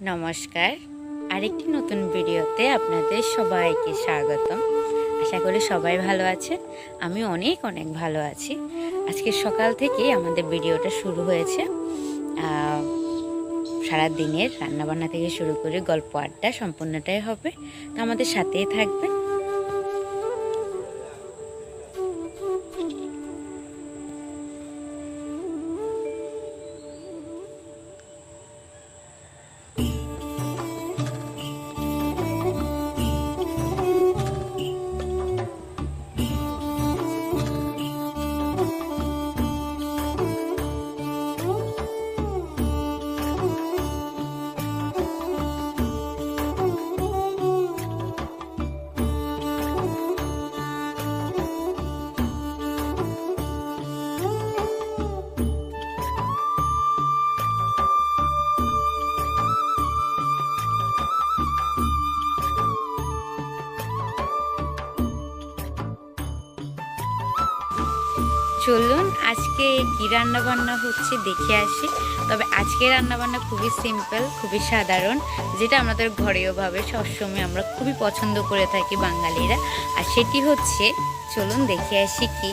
নমস্কার। আরেকটি নতুন ভিডিওতে আপনাদের সবাইকে স্বাগতম। আশা করি সবাই ভালো আছেন। আমি অনেক অনেক ভালো আছি। আজকে সকাল থেকে আমাদের ভিডিওটা শুরু হয়েছে। সারা দিনের রান্নাবান্না থেকে শুরু করে গল্প আড্ডা সম্পূর্ণটাই হবে। তো আমাদের সাথেই থাকবেন। চলুন আজকে কি রান্না বান্না হচ্ছে দেখে আসি। তবে আজকে রান্না বান্না খুবই সিম্পল, খুবই সাধারণ, যেটা আমাদের ঘরেওভাবে সবসময় আমরা খুবই পছন্দ করে থাকি বাঙালিরা। আর সেটি হচ্ছে, চলুন দেখে আসি কি।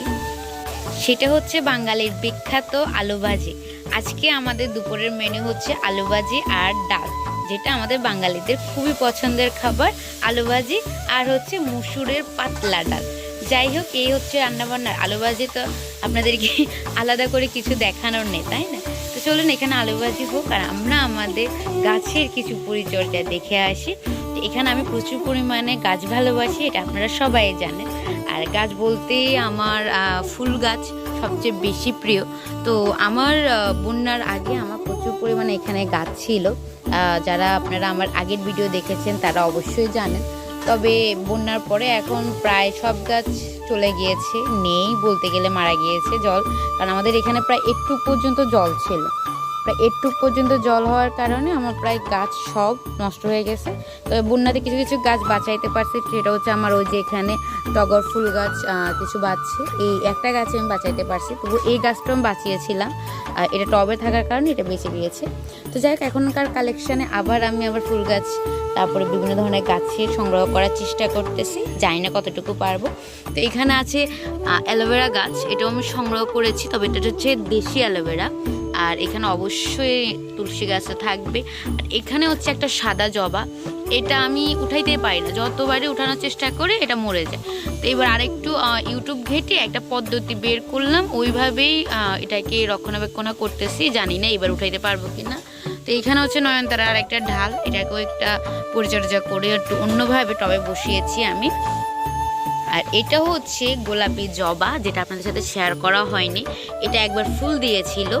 সেটা হচ্ছে বাঙালির বিখ্যাত আলু ভাজি। আজকে আমাদের দুপুরের মেনু হচ্ছে আলু ভাজি আর ডাল, যেটা আমাদের বাঙালিদের খুবই পছন্দের খাবার, আলু ভাজি, আর হচ্ছে মুসুরের পাতলা ডাল। যাই হোক, এই হচ্ছে রান্নাবান্নার আলু ভাজি তো আপনাদেরকে আলাদা করে কিছু দেখানোর নেই, তাই না? তো চলুন এখানে আলু ভাজি হোক, আর আমরা আমাদের গাছের কিছু পরিচর্যা দেখে আসি। এখানে আমি প্রচুর পরিমাণে গাছ ভালোবাসি, এটা আপনারা সবাই জানেন। আর গাছ বলতেই আমার ফুল গাছ সবচেয়ে বেশি প্রিয়। তো আমার বন্যার আগে আমার প্রচুর পরিমাণে এখানে গাছ ছিল। যারা আপনারা আমার আগের ভিডিও দেখেছেন, তারা অবশ্যই জানেন। তবে বন্যার পরে এখন প্রায় সব গাছ চলে গিয়েছে, নেই বলতে গেলে মারা গিয়েছে জল, কারণ আমাদের এখানে প্রায় একটু পর্যন্ত জল ছিল। প্রায় একটু পর্যন্ত জল হওয়ার কারণে আমার প্রায় গাছ সব নষ্ট হয়ে গেছে। তবে বন্যাতে কিছু কিছু গাছ বাঁচাইতে পারছে, সেটা হচ্ছে আমার ওই যে এখানে টগর ফুল গাছ কিছু বাঁচছে। এই একটা গাছে আমি বাঁচাইতে পারছি, তবু এই গাছটা আমি বাঁচিয়েছিলাম। আর এটা টবে থাকার কারণে এটা বেঁচে গিয়েছে। তো যাই হোক, এখনকার কালেকশানে আবার আমি আবার ফুল গাছ, তারপরে বিভিন্ন ধরনের গাছের সংগ্রহ করার চেষ্টা করতেছি। জানি না কতটুকু পারব। তো এখানে আছে অ্যালোভেরা গাছ, এটাও আমি সংগ্রহ করেছি, তবে এটা হচ্ছে দেশি অ্যালোভেরা। আর এখানে অবশ্যই তুলসী গাছটা থাকবে। আর এখানে হচ্ছে একটা সাদা জবা। এটা আমি উঠাইতে পারি না। যতবারই উঠানোর চেষ্টা করে, এটা মরে যায়। তো এবার আরেকটু ইউটিউব ঘেটে একটা পদ্ধতি বের করলাম। ওইভাবেই এটাকে রক্ষণাবেক্ষণ করতেছি। জানি না এবার উঠাইতে পারব কি না তো এখানে হচ্ছে নয়নতারা আর একটা ঢাল। এটাকেও একটা পরিচর্যা করে একটু অন্যভাবে টবে বসিয়েছি আমি। আর এটা হচ্ছে গোলাপি জবা, যেটা আপনাদের সাথে শেয়ার করা হয়নি। এটা একবার ফুল দিয়েছিল।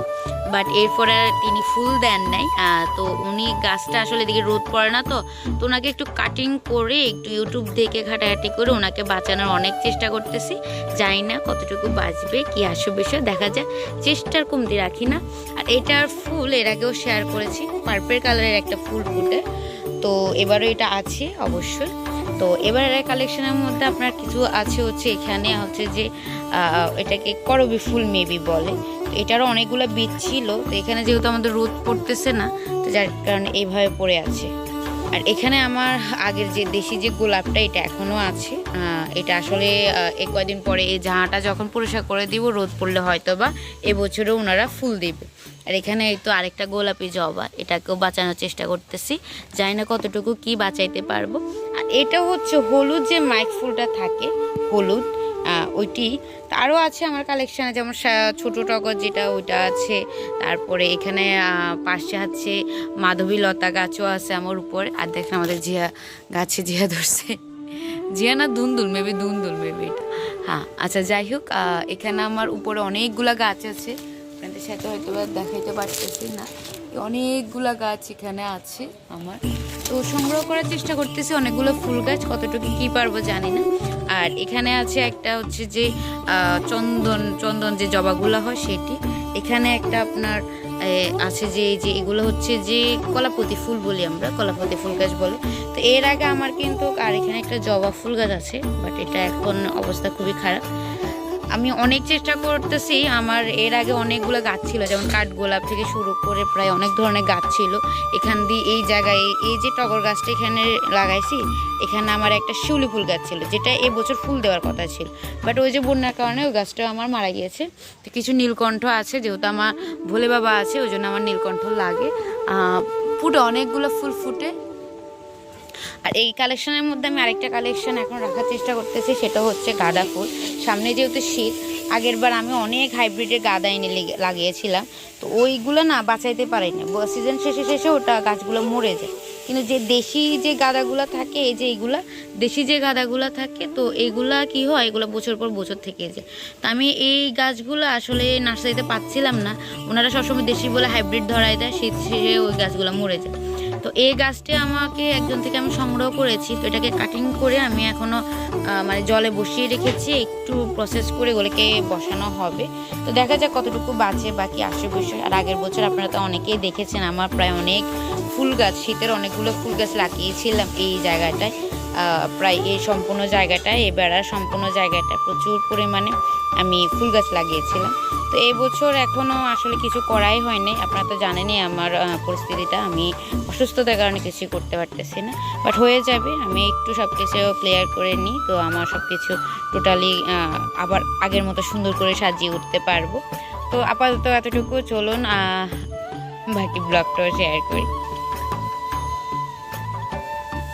বাট এরপর আর তিনি ফুল দেন নাই। তো উনি গাছটা আসলে এদিকে রোদ পড়ে না তো তো ওনাকে একটু কাটিং করে একটু ইউটিউব দেখে ঘাটাঘাটি করে ওনাকে বাঁচানোর অনেক চেষ্টা করতেছি। জানি না কতটুকু বাঁচবে, কি আসবে বিষয়, দেখা যায় চেষ্টার কমতি রাখি না। আর এটার ফুল এর আগেও শেয়ার করেছি পার্পেল কালারের একটা ফুল ফুটে। তো এবারও এটা আছে অবশ্যই। তো এবারের কালেকশনের মধ্যে আপনার কিছু আছে হচ্ছে এখানে হচ্ছে যে এটাকে করবি ফুল মেবি বলে। এটারও অনেকগুলো বীজ ছিল, তো এখানে যেহেতু আমাদের রোদ পড়তেছে না, তো যার কারণে এইভাবে পড়ে আছে। আর এখানে আমার আগের যে দেশি যে গোলাপটা, এটা এখনও আছে। এটা আসলে এক কয়দিন পরে এই জাহাটা যখন পরিষ্কার করে দিব, রোদ পড়লে হয়তো বা এবছরও ওনারা ফুল দিবে। আর এখানে তো আরেকটা গোলাপি জবা, এটাকেও বাঁচানোর চেষ্টা করতেছি। জানি না কতটুকু কি বাঁচাইতে পারব। আর এটা হচ্ছে হলুদ যে মাইক ফুলটা থাকে, হলুদ ওইটি আরও আছে আমার কালেকশানে যেমন ছোট টগর যেটা, ওইটা আছে। তারপরে এখানে পাশে আছে মাধবী লতা গাছও আছে আমার উপর। আর দেখেন আমাদের জিয়া, গাছে জিয়া ধরছে। জিয়া না দুন্দুল মেবি দুন্দুল মেবি এটা। হ্যাঁ আচ্ছা যাই হোক এখানে আমার উপরে অনেকগুলা গাছ আছে। আপনাদের সাথে হয়তো দেখাইতে পারতেছি না। অনেকগুলা গাছ এখানে আছে আমার। তো সংগ্রহ করার চেষ্টা করতেছি অনেকগুলো ফুল গাছ, কতটুকু কি পারব জানি না। আর এখানে আছে একটা হচ্ছে যে চন্দন চন্দন যে জবাগুলো হয় সেটি। এখানে একটা আপনার আছে যে, এই যে এগুলো হচ্ছে যে কলাপতি ফুল বলি আমরা, কলাপতি ফুল গাছ বলে। তো এর আগে আমার কিন্তু, আর এখানে একটা জবা ফুল গাছ আছে, বাট এটা এখন অবস্থা খুবই খারাপ। আমি অনেক চেষ্টা করতেছি, আমার এর আগে অনেকগুলো গাছ ছিল, যেমন কাঠগোলাপ থেকে শুরু করে প্রায় অনেক ধরনের গাছ ছিল। এখান দিয়ে এই জায়গায়, এই যে টগর গাছটা এখানে লাগাইছি, এখানে আমার একটা শিউলি ফুল গাছ ছিল, যেটা এবছর ফুল দেওয়ার কথা ছিল। বাট ওই যে বন্যার কারণে ওই গাছটা আমার মারা গিয়েছে। তো কিছু নীলকণ্ঠ আছে, যেহেতু আমার ভোলে বাবা আছে, ওই জন্য আমার নীলকণ্ঠ লাগে। ফুটে অনেকগুলো ফুল ফুটে। আর এই কালেকশনের মধ্যে আমি আরেকটা কালেকশন এখন রাখার চেষ্টা করতেছি, সেটা হচ্ছে গাঁদা ফুল সামনে যেহেতু শীত আগের বার আমি অনেক হাইব্রিডের গাঁদা এনে লাগিয়েছিলাম। তো ওইগুলো না বাঁচাইতে পারিনি। সিজন শেষে শেষে ওটা গাছগুলো মরে যায়। কিন্তু যে দেশি যে গাঁদাগুলো থাকে, এই যে এইগুলা, দেশি যে গাঁদাগুলো থাকে, তো এইগুলা কি হয়? এগুলো বছর পর বছর থেকে যায়। তো আমি এই গাছগুলো আসলে নার্সারিতে পাচ্ছিলাম না। ওনারা সবসময় দেশি বলে হাইব্রিড ধরায় দেয়, শীত শেষে ওই গাছগুলো মরে যায়। তো এই গাছটি আমাকে একজন থেকে আমি সংগ্রহ করেছি, তো এটাকে কাটিং করে আমি এখনও মানে জলে বসিয়ে রেখেছি, একটু প্রসেস করে ওগুলোকে বসানো হবে। তো দেখা যাক কতটুকু বাঁচে, বাকি আসে বসে আর আগের বছর আপনারা তো অনেকেই দেখেছেন, আমার প্রায় অনেক ফুল গাছ, শীতের অনেকগুলো ফুল গাছ লাগিয়েছিলাম এই জায়গাটায়। প্রায় এই সম্পূর্ণ জায়গাটায় এই বেড়ার সম্পূর্ণ জায়গাটা প্রচুর পরিমাণে আমি ফুল গাছ লাগিয়েছিলাম। তো এই বছর এখনও আসলে কিছু করাই হয়নি আপনারা তো জানেনই আমার পরিস্থিতিটা। আমি অসুস্থতার কারণে কিছু করতে পারতেছি না। বাট হয়ে যাবে, আমি একটু সব কিছু ক্লিয়ার করে নিই। তো আমার সব কিছু টোটালি আবার আগের মতো সুন্দর করে সাজিয়ে উঠতে পারব। তো আপাতত এতটুকু। চলুন বাকি ব্লগটাও শেয়ার করি।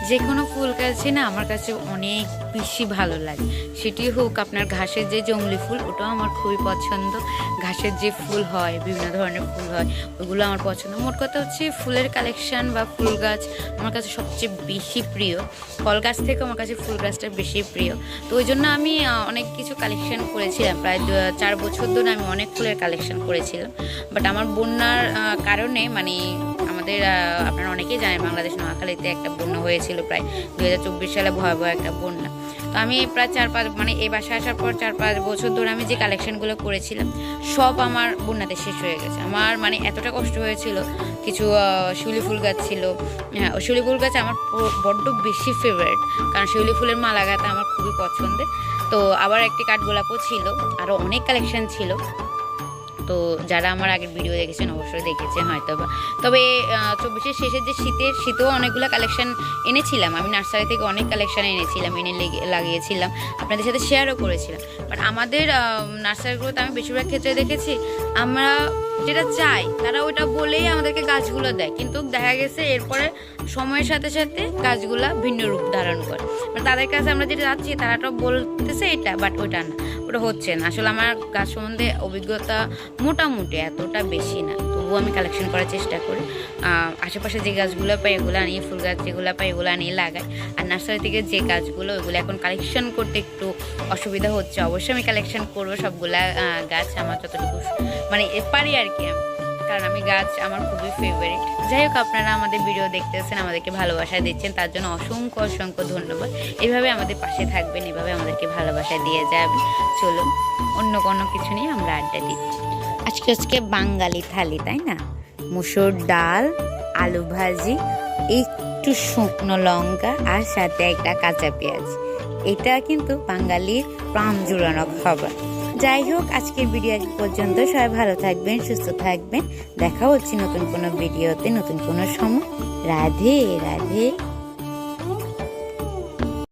যে কোনো ফুল গাছই না আমার কাছে অনেক বেশি ভালো লাগে। সেটি হোক আপনার ঘাসের যে জঙ্গলি ফুল, ওটাও আমার খুবই পছন্দ। ঘাসের যে ফুল হয়, বিভিন্ন ধরনের ফুল হয়, ওগুলো আমার পছন্দ। মোট কথা হচ্ছে ফুলের কালেকশান বা ফুল গাছ আমার কাছে সবচেয়ে বেশি প্রিয়। ফল গাছ থেকে আমার কাছে ফুল গাছটা বেশি প্রিয়। তো ওই জন্য আমি অনেক কিছু কালেকশান করেছিলাম। প্রায় চার বছর ধরে আমি অনেক ফুলের কালেকশান করেছিলাম। বাট আমার বন্যার কারণে মানে আমাদের আপনারা অনেকেই জানেন বাংলাদেশ নোয়াখালীতে একটা বন্যা হয়েছিল প্রায় দু হাজার চব্বিশ সালে ভয়াবহ একটা বন্যা। তো আমি প্রায় চার পাঁচ মানে এই বাসায় আসার পর চার পাঁচ বছর ধরে আমি যে কালেকশনগুলো করেছিলাম, সব আমার বন্যাতে শেষ হয়ে গেছে। আমার মানে এতটা কষ্ট হয়েছিল, কিছু শিউলি ফুল গাছ ছিল। হ্যাঁ শিউলি ফুল গাছ আমার বড্ড বেশি ফেভারিট কারণ শিউলি ফুলের মালা গাঁথা আমার খুবই পছন্দের। তো আবার একটি কাঠগোলাপও ছিল আরও অনেক কালেকশন ছিল। তো যারা আমার আগের ভিডিও দেখেছেন অবশ্যই দেখেছেন হয়তো তবে চব্বিশের শেষের যে শীতের, শীতেও অনেকগুলো কালেকশন এনেছিলাম। আমি নার্সারি থেকে অনেক কালেকশন এনেছিলাম, এনে লেগে- লাগিয়েছিলাম। আপনাদের সাথে শেয়ারও করেছিলাম। বাট আমাদের নার্সারিগুলোতে আমি বেশিরভাগ ক্ষেত্রে দেখেছি, আমরা যেটা চাই, তারা ওটা বলেই আমাদেরকে গাছগুলো দেয়। কিন্তু দেখা গেছে, এরপরে সময়ের সাথে সাথে গাছগুলা ভিন্ন রূপ ধারণ করে। তাদের কাছে আমরা যেটা যাচ্ছি তারা তো বলতেছে এটা বাট ওটা না। হচ্ছে না। আসলে আমার গাছ সম্বন্ধে অভিজ্ঞতা মোটামুটি এতটা বেশি না। তবুও আমি কালেকশন করার চেষ্টা করি। আশেপাশে যে গাছগুলো পাই এগুলো আনি, ফুল গাছ যেগুলো পাই এগুলো আনিয়ে লাগাই। আর নার্সারি থেকে যে গাছগুলো ওইগুলো এখন কালেকশন করতে একটু অসুবিধা হচ্ছে, অবশ্যই আমি কালেকশন করব সবগুলা গাছ আমার যতটুকু মানে পারি আর কি আমি। কারণ আমি গাছ আমার খুবই ফেভারিট যাই হোক, আপনারা আমাদের ভিডিও দেখতেছেন, আমাদেরকে ভালোবাসা দিচ্ছেন, তার জন্য অসংখ্য অসংখ্য ধন্যবাদ। এভাবে আমাদের পাশে থাকবেন, এভাবে আমাদেরকে ভালোবাসা দিয়ে যাবেন চলুন, অন্য কোনো কিছু নিয়ে আমরা আড্ডা দিই। আজকে আজকে বাঙালি থালি, তাই না? মুসুর ডাল, আলু ভাজি, একটু শুকনো লঙ্কা, আর সাথে একটা কাঁচা পেঁয়াজ। এটা কিন্তু বাঙালির প্রাণ জুড়ানো খাবার। যাই হোক, আজকের ভিডিও আজ পর্যন্ত। সবাই ভালো থাকবেন, সুস্থ থাকবেন। দেখা হচ্ছে নতুন কোনো ভিডিওতে নতুন কোনো সময়। রাধে রাধে।